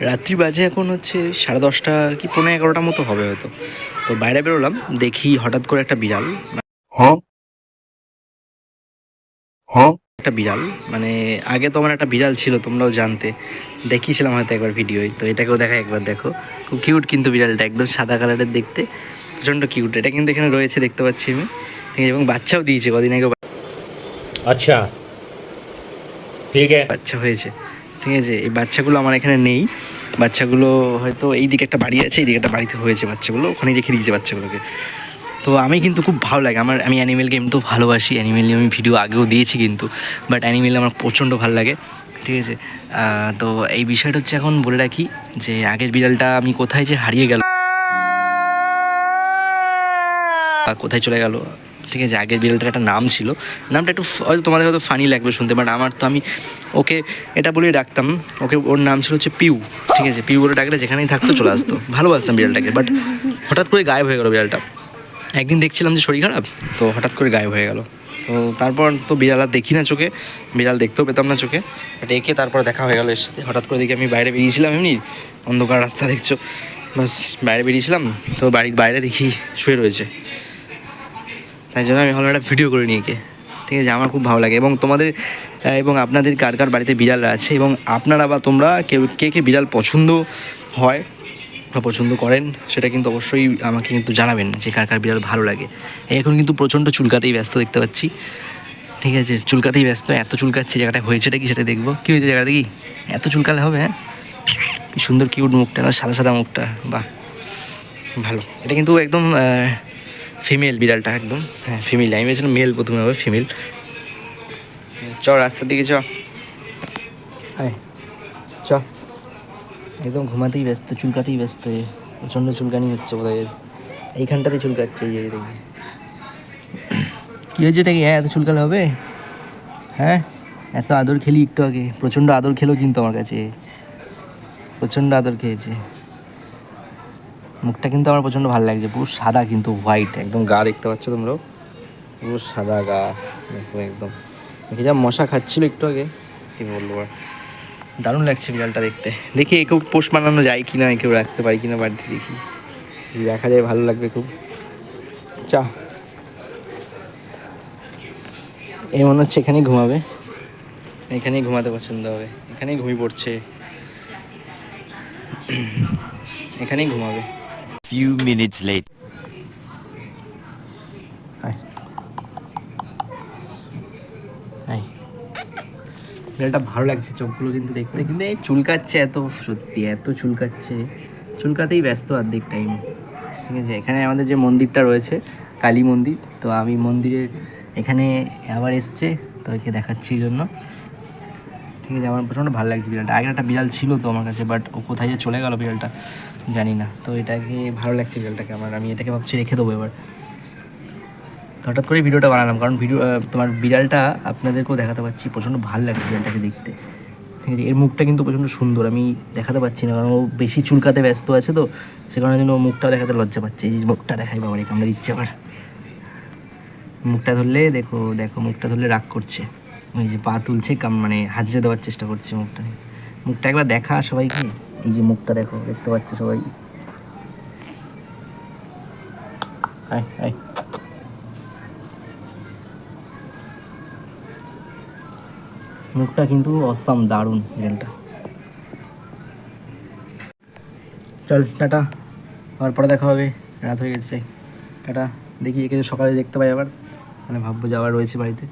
রাত্রি বাজে এখন হচ্ছে সাড়ে দশটা কি পনেরো এগারোটার মতো হবে হয়তো। তো বাইরে বেরোলাম দেখি হঠাৎ করে একটা বিড়াল হ্যাঁ। হ্যাঁ। একটা বিড়াল মানে আগে তো আমার একটা বিড়াল ছিল তোমরাও জানতে। দেখিয়েছিলাম হয়তো একবার ভিডিওয় তো এটাকেও দেখা একবার দেখো। খুব কিউট কিন্তু বিড়ালটা একদম সাদা কালারের দেখতে। প্রচণ্ড কিউট এটা কিন্তু এখানে রয়েছে দেখতে পাচ্ছি আমি। এবং বাচ্চাও দিয়েছে কদিন আগে আচ্ছা। ঠিক আছে। বাচ্চা হয়েছে। ঠিক আছে এই বাচ্চাগুলো আমার এখানে নেই, বাচ্চাগুলো হয়তো এই দিকে একটা বাড়ি আছে এই দিকে একটা বাড়িতে হয়েছে বাচ্চাগুলো, ওখানেই রেখে দিয়েছে বাচ্চাগুলোকে। তো আমি কিন্তু খুব ভালো লাগে, আমার, আমি অ্যানিমেল গেম তো ভালোবাসি অ্যানিমেল আমি ভিডিও আগেও দিয়েছি কিন্তু বাট অ্যানিমেল আমার প্রচণ্ড ভালো লাগে, ঠিক আছে? তো এই বিষয়টা হচ্ছে এখন বলে রাখি যে আগের বিড়ালটা আমি কোথায় যে হারিয়ে গেল কোথায় চলে গেল ঠিক আছে আগের বিড়ালটার একটা নাম ছিল, নামটা একটু হয়তো তোমাদের হয়তো ফানি লাগবে শুনতে বাট আমার তো আমি ওকে এটা বলেই ডাকতাম। ওকে ওর নাম ছিল হচ্ছে পিউ, ঠিক আছে? পিউ বলে ডাকলে যেখানেই থাকতো চলে আসতো। ভালোবাসতাম বিড়ালটাকে বাট হঠাৎ করে গায়েব হয়ে গেল বিড়ালটা। একদিন দেখছিলাম যে শরীর খারাপ, তো হঠাৎ করে গায়েব হয়ে গেল। তো তারপর তো বিড়াল আর দেখি না চোখে, বিড়াল দেখতেও পেতাম না চোখে বাট একে তারপর দেখা হয়ে গেল এর সাথে। হঠাৎ করে দেখি আমি বাইরে বেরিয়েছিলাম এমনি, অন্ধকার রাস্তা দেখছ। বাস, বাইরে বেরিয়েছিলাম, তো বাড়ির বাইরে দেখি শুয়ে রয়েছে। তাই জন্য আমি ভাবলাম একটা ভিডিও করে নিয়ে ঠিক আছে, আমার খুব ভালো লাগে। এবং তোমাদের এবং আপনাদের কার কার বাড়িতে বিড়াল আছে, এবং আপনারা বা তোমরা কেউ, কে কে বিড়াল পছন্দ হয় বা পছন্দ করেন, সেটা কিন্তু অবশ্যই আমাকে কিন্তু জানাবেন যে কার কার বিড়াল ভালো লাগে। এখন কিন্তু প্রচণ্ড চুলকাতেই ব্যস্ত দেখতে পাচ্ছি। ঠিক আছে, চুলকাতেই ব্যস্ত, এত চুলকাচ্ছে জায়গাটা হয়েছেটা কি সেটা দেখব। কী হয়েছে জায়গাটা দেখি? এত চুলকালে হবে হ্যাঁ? কি সুন্দর কিউট মুখটা সাদা সাদা মুখটা, বাহ। ভালো। এটা কিন্তু একদম ফিমেল বিড়ালটা একদম। হ্যাঁ ফিমেল আমি ভেবেছিলাম মেল প্রথমে হবে ফিমেল চ রাস্তার দিকে, চ। চ। একদম ঘুমাতেই ব্যস্ত, চুলকাতেই ব্যস্ত। প্রচণ্ড চুলকানি হচ্ছে বোধ হয় এইখানটাতে চুলকাচ্ছে এই দেখি। কী হয়েছে কি? হ্যাঁ এত চুলকালে হবে? হ্যাঁ? এত আদর খেলি একটু আগে। প্রচণ্ড আদর খেলো কিন্তু আমার কাছে। প্রচণ্ড আদর খেয়েছে। মুখটা কিন্তু আমার প্রচণ্ড ভালো লাগছে, পুরো সাদা কিন্তু হোয়াইট একদম গা দেখতে পাচ্ছ তোমরাও? পুরো সাদা গা একদম। দেখি যা মশা খাচ্ছিল একটু আগে, কি বলব আর। দারুণ লাগছে বিড়ালটা দেখতে। দেখি একেও পোষ বানানো যায় কি না একেও রাখতে পারি কি না বাড়িতে দেখি। দেখা যায় ভালো লাগবে খুব। চা। এই মনে হচ্ছে এখানেই ঘুমাবে। এখানেই ঘুমাতে পছন্দ হবে। এখানেই ঘুমিয়ে পড়ছে। এখানেই ঘুমাবে। Few minutes later. আয় ভালো লাগছে চোখগুলো কিন্তু দেখতে। কিন্তু এই চুলকাচ্ছে এত সত্যি এত চুলকাচ্ছে। চুলকাতেই ব্যস্ত অর্ধেক টাইম ঠিক আছে এখানে আমাদের যে মন্দিরটা রয়েছে কালী মন্দির তো আমি মন্দিরের এখানে আবার এসছে তো একে দেখাচ্ছি এই জন্য। ঠিক আছে আমার প্রচণ্ড ভালো লাগছে বিড়ালটা। আগে একটা বিড়াল ছিল তো আমার কাছে বাট ও কোথায় যে চলে গেল বিড়ালটা জানি না। তো এটাকে ভালো লাগছে বিড়ালটাকে আমার, আমি এটাকে ভাবছি রেখে দেবো এবার। হঠাৎ করে ভিডিওটা বানালাম, কারণ ভিডিও তোমার বিড়ালটা আপনাদেরকেও দেখাতে পাচ্ছি, প্রচণ্ড ভালো লাগছে বিড়ালটাকে দেখতে। ঠিক আছে, এর মুখটা কিন্তু প্রচণ্ড সুন্দর, আমি দেখাতে পাচ্ছি না, কারণ ও বেশি চুলকাতে ব্যস্ত আছে তো, সে কারণে জন্য ও মুখটাও দেখাতে লজ্জা পাচ্ছে। এই মুখটা দেখাই বাবার, কামড়ে দিচ্ছে আবার। মুখটা ধরলে, দেখো দেখো, মুখটা ধরলে রাগ করছে। ওই যে পা তুলছে, কাম মানে হাজরে দেওয়ার চেষ্টা করছে মুখটা। মুখটা একবার দেখা সবাইকে। এই যে মুখটা দেখো, দেখতে পাচ্ছে সবাই? মুখটা কিন্তু অসাম, দারুণ বিড়ালটা চল, টাটা। আবার পরে দেখা হবে। রাত হয়ে গেছে টাটা। দেখি একে সকালে দেখতে পাই আবার। মানে ভাববো যে আবার রয়েছে বাড়িতে।